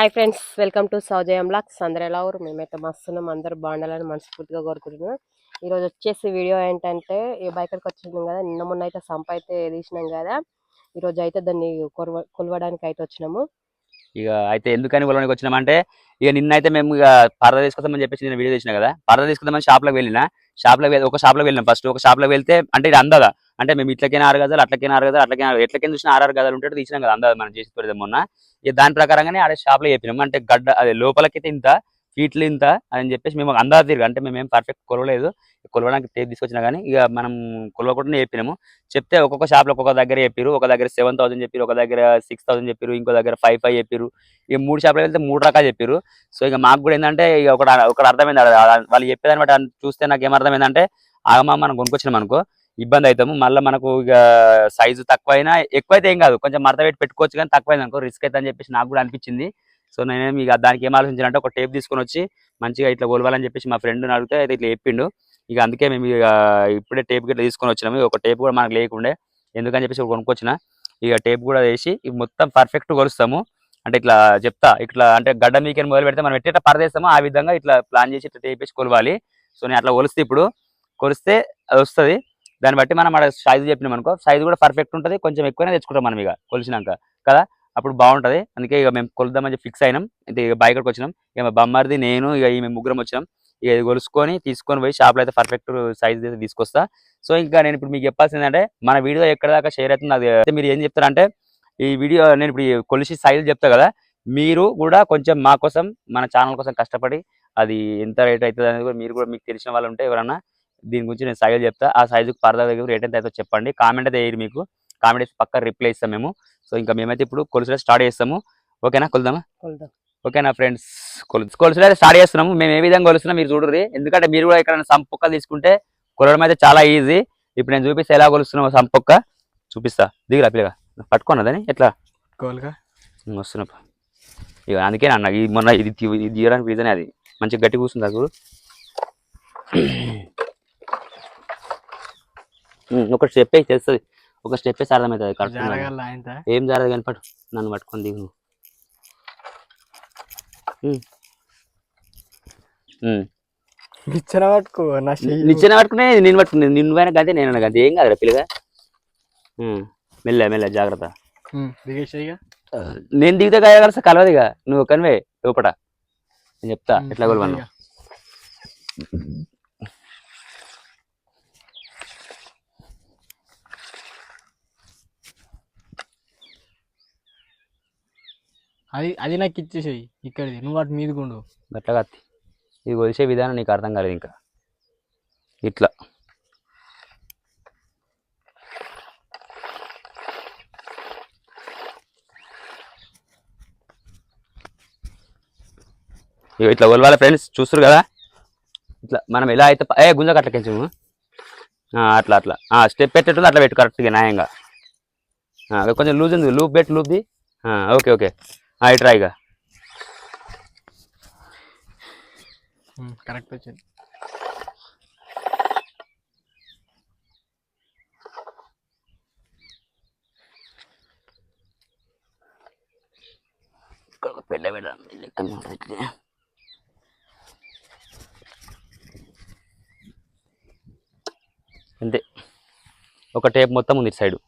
Hi friends welcome to Saujayam blogs అందరు ఎలా ఊరు మేమైతే మస్తున్నాం అందరు బాగుండాలని మనస్ఫూర్తిగా కోరుకుంటున్నాం. ఈరోజు వచ్చేసి వీడియో ఏంటంటే ఈ బైకర్కి వచ్చినాం కదా నిన్న మొన్న అయితే సంప అయితే తీసినాం కదా ఈరోజు అయితే దాన్ని కొలవ కొలవడానికి అయితే వచ్చినాము. ఇక అయితే ఎందుకని కొలవడానికి వచ్చినామంటే ఇక నిన్న అయితే మేము ఇక పరద తీసుకొస్తామని చెప్పేసి నేను వీడియో చేసిన కదా పరద తీసుకుందామని షాప్లోకి వెళ్ళిన షాప్లోకి ఒక షాప్ వెళ్ళినాం. వెళ్ళిన ఫస్ట్ ఒక షాప్లోకి వెళ్తే అంటే ఇది అందదా? అంటే మేము ఇట్లకైనా ఆరు గదాలు అట్లకైనా ఆరు గదాలు అట్లకైనా ఎట్లకైనా చూసిన ఆరు ఆరు గదాలు ఉంటే తీసినాం కదా అందదా మనం చేసి పెడదాం మొన్న. ఇక దాని ప్రకారంగానే ఆడ షాప్లో చెప్పినాం. అంటే గడ్డ అదే లోపలకైతే ఇంత ఫీట్లు ఇంత అని చెప్పేసి మేము అందా తిరిగి. అంటే మేము పర్ఫెక్ట్ కొలవలేదు. కొలవడానికి టేప్ తీసుకొచ్చినా కానీ ఇక మనం కొలవకుండా చెప్పినాము. చెప్తే ఒక్కొక్క షాప్లో ఒక్కొక్క దగ్గర చెప్పారు ఒక దగ్గర సెవెన్ థౌసండ్ చెప్పారు ఒక దగ్గర సిక్స్ థౌసండ్ చెప్పారు ఇంకో దగ్గర ఫైవ్ ఫైవ్ చెప్పారు ఇక మూడు షాప్లో వెళ్తే మూడు రకాలు చెప్పారు సో ఇక మాకు కూడా ఏంటంటే ఇక ఒకటి ఒకటి అర్థమైంది వాళ్ళు చెప్పేదాన్ని బట్టి చూస్తే నాకు ఏమర్థమైందంటే ఆగమా మనం కొనుక్కొచ్చినాం అనుకో ఇబ్బంది అవుతాము మళ్ళీ మనకు ఇక సైజు తక్కువైనా ఎక్కువైతే ఏం కాదు. కొంచెం మడత పెట్టి పెట్టుకోవచ్చు కానీ తక్కువైంది అనుకో రిస్క్ అయితే అని చెప్పేసి నాకు కూడా అనిపించింది. సో నేనేం ఇక దానికి ఏం ఆలోచించానంటే ఒక టేప్ తీసుకొని వచ్చి మంచిగా ఇట్లా కొలవాలని చెప్పేసి మా ఫ్రెండ్ని అడిగితే అయితే ఇట్లా చెప్పిండు. ఇక అందుకే మేము ఇక ఇప్పుడే టేప్ గిట్లా తీసుకొని వచ్చినాము. ఒక టేప్ కూడా మనకు లేకుండే. ఎందుకని చెప్పేసి కొనుక్కొచ్చిన. ఇక టేప్ కూడా వేసి మొత్తం పర్ఫెక్ట్ కొలుస్తాము. అంటే ఇట్లా చెప్తా. ఇట్లా అంటే గడ్డ మీకని మొదలు పెడితే మనం ఎట్లా పరదేస్తామో ఆ విధంగా ఇట్లా ప్లాన్ చేసి ఇట్లా టేప్ వేసి కొలవాలి. సో నేను అట్లా కొలిస్తే ఇప్పుడు. కొలిస్తే అది వస్తుంది. దాన్ని బట్టి మనం అక్కడ సైజు చెప్పినాం అనుకో సైజు కూడా పర్ఫెక్ట్ ఉంటుంది. కొంచెం ఎక్కువనే తెచ్చుకుంటాం మనం ఇక కొలిసినాక. కదా? అప్పుడు బాగుంటది. అందుకే ఇక మేము కొలుద్దామని ఫిక్స్ అయినాం. అయితే ఇక బైక్ వచ్చినాం. ఇక మా బొమ్మరిది నేను ఇక మేము ముగ్గురం వచ్చినాం. ఇక ఇది కొలుసుకొని తీసుకొని పోయి షాప్లో అయితే పర్ఫెక్ట్ సైజ్ అయితే తీసుకొస్తా. సో ఇంకా నేను ఇప్పుడు మీకు చెప్పాల్సింది అంటే మన వీడియో ఎక్కడ దాకా షేర్ అవుతుంది అది అయితే మీరు ఏం చెప్తారంటే ఈ వీడియో నేను ఇప్పుడు కొలిసి సైజు చెప్తా కదా మీరు కూడా కొంచెం మా కోసం మన ఛానల్ కోసం కష్టపడి అది ఎంత రేట్ అవుతుంది అనేది కూడా మీరు కూడా మీకు తెలిసిన వాళ్ళు ఉంటే ఎవరన్నా దీని గురించి నేను సైజు చెప్తా. ఆ సైజుకి పరదా దగ్గర రేట్ ఎంత అయితే చెప్పండి. కామెంట్ అయితే వేయరు మీకు. కామెంట్ వేసి పక్క రిప్లై ఇస్తాం మేము. సో ఇంకా మేమైతే ఇప్పుడు కొలుసులో స్టార్ట్ చేస్తాము. ఓకేనా? కొలుదామా ఓకేనా ఫ్రెండ్స్? కొలుసు కొలుసులు అయితే స్టార్ట్ చేస్తున్నాము. మేము ఏ విధంగా కొలుస్తున్నాం మీరు చూడరు ఎందుకంటే మీరు కూడా ఇక్కడ సంపొక్క తీసుకుంటే కొలవడం అయితే చాలా ఈజీ. ఇప్పుడు నేను చూపిస్తే ఎలా కొలుస్తున్నామో సంపొక్క చూపిస్తా. దిగురా పిల్లగా. పట్టుకున్నదని ఎట్లా? వస్తున్నా. ఇక అందుకే అన్న ఈ మొన్న ఇది తీయడానికి రీజనే అది. మంచిగా గట్టి కూర్చుంది అది చూడు. ఉమ్, ఒక స్టెప్ వేసి తెలుస్తుంది. ఒక స్టెప్ వేసి అర్థమవుతుంది కరెక్ట్ ఏం జరగదు కానీ పట్టు నన్ను పట్టుకొని దిగు. నిచ్చెన పట్టుకో నిచ్చెన పట్టుకునే నేను పట్టుకునే నిన్ను పైన గదే నేను గదే ఏం కాదురా పిల్లగా? మెల్ల మెల్ల జాగ్రత్త. నేను దిగితే కాయ కలిసి కలవదిగా నువ్వు కనివే లోపట నేను చెప్తా ఎట్లా కొలవను అది అది నాకు ఇచ్చేసేయి ఇక్కడిది. నువ్వు అటు మీదకుండు అట్లా కత్తి. ఇది కొలిసే విధానం నీకు అర్థం కాలేదు ఇంకా. ఇట్లా. ఇగో ఇట్లా కొలవాలి ఫ్రెండ్స్. చూస్తారు కదా? ఇట్లా మనం ఎలా అయితే ఏ ఏ గుంజ కట్టకెంచు అట్లా అట్లా. స్టెప్ పెట్టేటప్పుడు అట్లా పెట్టు కరెక్ట్గా న్యాయంగా. కొంచెం లూజ్ ఉంది. లూప్ పెట్టి లూప్ది ఓకే ఓకే. ఇట్రా ఇక ఉమ్, కరెక్ట్ వచ్చింది ఇక్కడ పెళ్ళ. అంతే. ఒక టేప్ మొత్తం ఉంది ఇటు సైడు.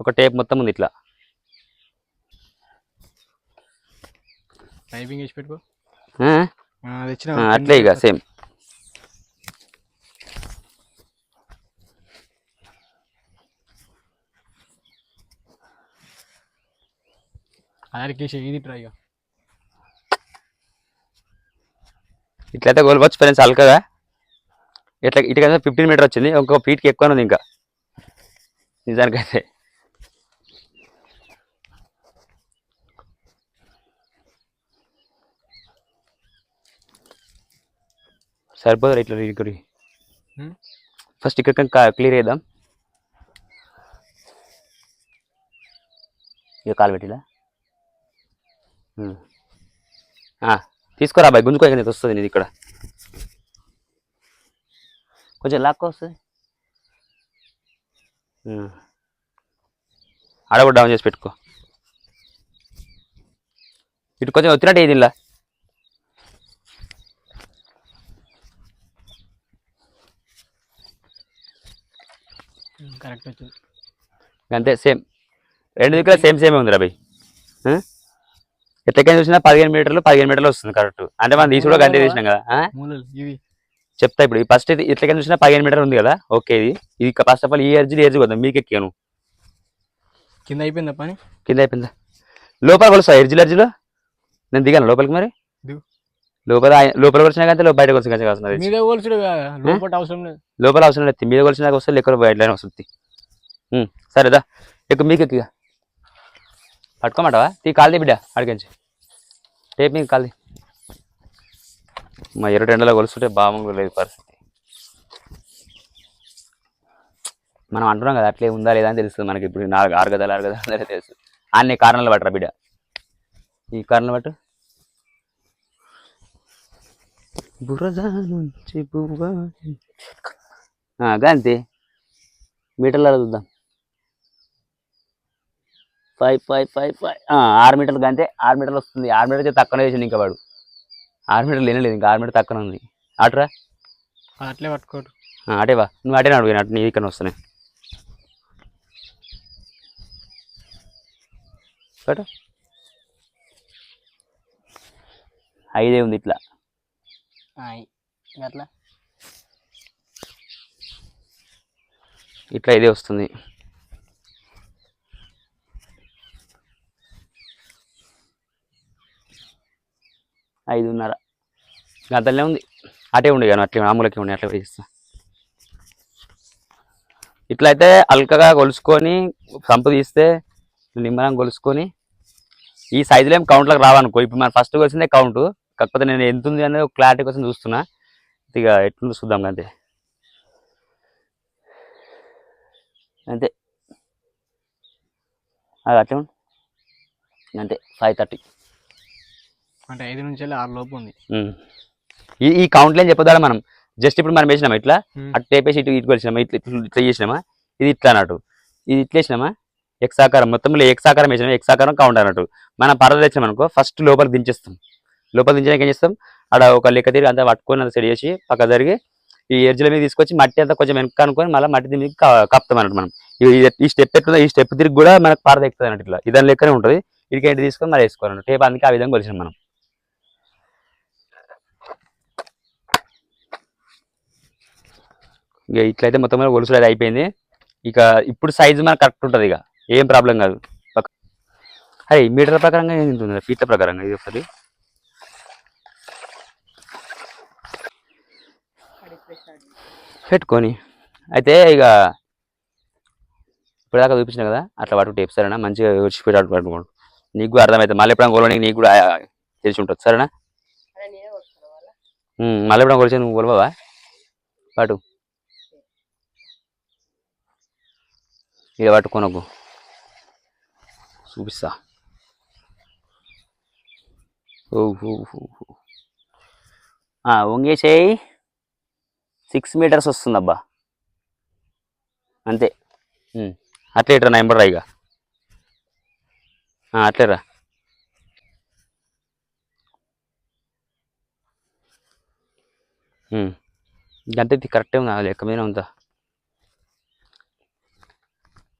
ఒక టేప్ మొత్తం ఉంది ఇట్లా. టైపింగ్ వేసి పెట్టుకో. అట్లే ఇక సేమ్. ఇది ట్రై ఇక. ఇట్లయితే కోల్పోవచ్చు ఫ్రెండ్స్ అల్కగా. ఇట్లా ఇటుకైతే ఫిఫ్టీన్ మీటర్ వచ్చింది ఇంకో ఫీట్కి ఎక్కువ ఉంది ఇంకా. నిజానికైతే. సరిపోదు ఇక్కడ Hmm? ఫస్ట్ ఇక్కడ క్లియర్ చేద్దాం. ఇక కాలు పెట్టిలా. Hmm. తీసుకోరా బాయ్ గుంజుకో ఇక నీకు వస్తుంది నీది ఇక్కడ. కొంచెం లాక్కో వస్తుంది ఆడ కూడా డౌన్ చేసి పెట్టుకో. ఇటు కొంచెం వచ్చినట్టు ఏది ఇలా? కరెక్ట్ వచ్చింది. అంతే సేమ్. రెండు దిక్కుల సేమ్ సేమ్ ఉంది రాబోయ్ ఎట్లకైనా చూసినా పదిహేను మీటర్లు పదిహేను మీటర్లు వస్తుంది కరెక్ట్. అంటే మనం తీసి కూడా గంటే తీసినాం కదా చెప్తా ఇప్పుడు ఫస్ట్ ఇది ఎట్లకైనా చూసినా పదిహేను మీటర్ ఉంది కదా ఓకే ఇది. ఇది ఫస్ట్ ఆఫ్ ఆల్ ఈ ఎర్జీ ఎర్జీ కొద్దాం మీకు ఎక్కాను కింద అయిపోయిందా పని? కింద అయిపోయిందా? లోపల కొలుస్తా ఎర్జీలు ఎర్జీలో నేను దిగాను లోపలికి మరి? దిగు. లోపల లోపల కొలిచినా కానీ బయట కొలిసిన కానీ వస్తుంది. మీద లోపల అవసరం లేదు. లోపల అవసరం లేదు. మీద కొలిచినాక వస్తే లెక్కలు బయటలోనే వస్తుంది. ఉమ్, సరేదా ఎక్కువ మీకు ఎక్కువ పట్టుకోమంటావా? తీ కాల్ది బిడ్డ అడిగించి రేపు మీకు కాల్ది మా ఎర్ర ఎండలో కొలుస్తుంటే బాగుంది లేదు పరిస్థితి. మనం అంటున్నాం కదా అట్లే ఉందా లేదా అని తెలుస్తుంది మనకి ఇప్పుడు. నాలుగు ఆరు గదాలు ఆరు గదాలు తెలుసు అన్ని కారణాలు పట్టరా బిడ్డ. ఈ కారణాలు పట్టు. బురద నుంచి బువ్వ. మీటర్లలో చూద్దాం. Five five five five. ఆరు మీటర్లు గంతే ఆరు మీటర్లు వస్తుంది. ఆరు మీటర్ అయితే తక్కువనే వేసింది ఇంకా వాడు. ఆరు మీటర్లు లేనలేదు ఇంకా ఆరు మీటర్ తక్కువ ఉంది. అటురా అట్లే పట్టుకోడు. అటే వా. నువ్వు అటే అడుగు అటు నీ ఇక్కడ వస్తున్నాయి ఐదే ఉంది ఇట్లా. అట్లా ఇట్లా ఇదే వస్తుంది. ఐదున్నర. గంటలనే ఉంది. అటే ఉండే కానీ అట్లే మామూలకి ఉండే అట్లా వేస్తా ఇట్లా అయితే అల్కగా కొలుసుకొని సంపు తీస్తే నిమ్మరం కొలుసుకొని ఈ సైజులో ఏం కౌంట్లకు రావనుకో. ఇప్పుడు మనం ఫస్ట్ కొలిసిందే కౌంటు కాకపోతే నేను ఎంత ఉంది అనేది ఒక క్లారిటీ కోసం చూస్తున్నా. ఇక ఎట్లుందో చూద్దాం అంతే. అంతే. అది అట్లే ఫైవ్ థర్టీ అంటే ఐదు నుంచి ఆరు లోపు ఉంది. ఈ ఈ కౌంట్లో ఏం చెప్పదాం మనం? జస్ట్ ఇప్పుడు మనం వేసినామా ఇట్లా. అటు టేపేసి ఇటు ఇటు కొలిసినామా? ఇట్లా ఇట్లా చేసినామా? ఇది ఇట్లా అన్నట్టు. ఇది ఇట్లా వేసినామా? ఎక్స్ ఆకారం. మొత్తంలో ఎక్స్ ఆకారం వేసినామా? ఎక్స్ ఆకారం కౌంట్ అన్నట్టు. మనం పరద తెచ్చినాం అనుకో ఫస్ట్ లోపల దించేస్తాం. లోపల దించడానికి ఏం చేస్తాం? ఆడ ఒక లెక్క తిరిగి అంతా పట్టుకొని అంతా సెట్ చేసి పక్క జరిగి ఈ ఎర్జుల మీద తీసుకొచ్చి మట్టి అంతా కొంచెం వెనక అనుకొని మళ్ళీ మట్టి దీనికి మీద క- అన్నట్టు మనం. ఈ- స్టెప్ ఎట్లుందో ఈ స్టెప్ తిరిగి కూడా మనకు పారద ఎక్కుతుంది అన్నట్టు ఇట్లా. ఇదాని లెక్కనే ఉంటుంది. ఇడికి ఏంటి తీసుకొని మరి వేసుకోవాలి టేప్ అందుకే ఆ విధంగా కొలిసినాం మనం. ఇక ఇట్లయితే మొత్తం మీద గొలుసులు అయితే అయిపోయింది. ఇక ఇప్పుడు సైజు మనకు కరెక్ట్ ఉంటుంది ఇక. ఏం ప్రాబ్లం కాదు. అరే మీటర్ ప్రకారంగా ఏం ఉంటుంది ఫీట్ల ప్రకారంగా ఇది ఒకసారి పెట్టుకొని. అయితే ఇక ఇప్పటిదాకా చూపించిన కదా అట్లా పట్టు టేప్ సరేనా? మంచిగా వచ్చి పెట్టి అటు పట్టుకోండి నీకు కూడా అర్థమవుతుంది మళ్ళీ ఎప్పుడైనా కొలవడానికి నీకు కూడా తెలిసి ఉంటుంది. సరేనా? మళ్ళీ ఎప్పుడైనా కొలిచి నువ్వు కొలవవా? పాటు ఇక పట్టుకోనకు చూపిస్తా. ఓ ఓ, ఓ, ఓ. ఆ, వంగేసేయి సిక్స్ మీటర్స్ వస్తుందబ్బా. అంతే. ఉమ్, అట్లే ఇట్రా నెంబర్ రా ఇక. అట్లేరా అట్లే కరెక్టే ఉంది ఆ లెక్క మీద ఉందా?